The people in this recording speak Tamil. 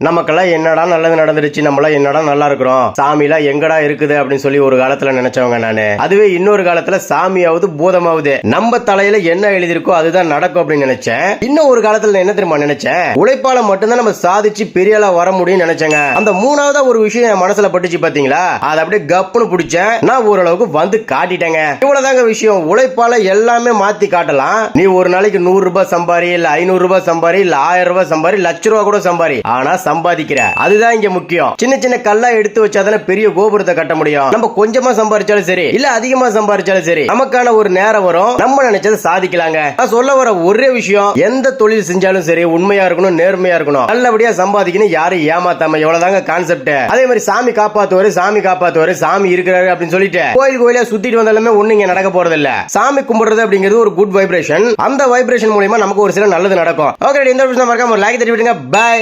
நமக்கெல்லாம் என்னடா நல்லது நடந்துருச்சு நம்மளாம் என்னடா நல்லா இருக்கிறோம்? சாமிலாம் எங்கடா இருக்குது அப்படின்னு சொல்லி ஒரு காலத்துல நினைச்சவங்க நானு. அதுவே இன்னொரு காலத்துல சாமியாவது பூதமாவது. நம்ம தலையில என்ன எழுதியிருக்கோ அதுதான் நடக்கும் அப்படின்னு நினைச்சேன். இன்னும் ஒரு காலத்துல என்ன தெரியுமா நினைச்சேன்? உழைப்பால மட்டும்தான் நம்ம சாதிச்சு பெரிய ஆளா வர முடியும்னு நினைச்சேங்க. அந்த மூணாவதா ஒரு விஷயம் என் மனசுல பட்டுச்சு பாத்தீங்களா? அதை அப்படியே கப்புன்னு பிடிச்சேன். நான் ஓரளவுக்கு வந்து காட்டிட்டேங்க. இவ்வளவுதாங்க விஷயம். உழைப்பால எல்லாமே மாத்தி காட்டலாம். நீ ஒரு நாளைக்கு நூறு ரூபாய் சம்பாரி இல்ல ஐநூறு ரூபாய் சம்பாரி இல்ல ஆயிரம் ரூபாய் சம்பாரி லட்ச ரூபாய் கூட சம்பாரி. ஆனா சம்பாதிக்கிற. அதுதான் இங்க முக்கியம். சின்ன சின்ன கல்லா எடுத்து வச்சாதானே பெரிய கோபுரத்தை கட்ட முடியும். நம்ம கொஞ்சமா சம்பாதிச்சாலும் சரி இல்ல அதிகமா சம்பாதிச்சாலும் சரி நமக்கான ஒரு நேரம் வரும். நம்ம நினைச்சதை சாதிக்கலாங்க. நான் சொல்ல வர ஒரே விஷயம் எந்த தொழில் செஞ்சாலும் சரி உண்மையா இருக்கணும் நேர்மையா இருக்கணும். நல்லபடியா சம்பாதிக்கணும் யாரும் ஏமாத்தாம எவ்வளவுதாங்க கான்செப்ட் அதே மாதிரி சாமி காப்பாத்துவாரு சாமி காப்பாத்துவாரு சாமி இருக்கிறாரு அப்படின்னு சொல்லிட்டு கோயில் கோயிலா சுத்திட்டு வந்தாலுமே ஒண்ணு இங்க நடக்க போறது இல்ல சாமி கும்பிடுறது அப்படிங்கிறது ஒரு குட் வைப்ரேஷன் அந்த வைப்ரேஷன் மூலியமா நமக்கு ஒரு சில நல்லது நடக்கும். ஓகே இந்த விஷயம் மறக்காம ஒரு லைக் தட்டி விடுங்க பை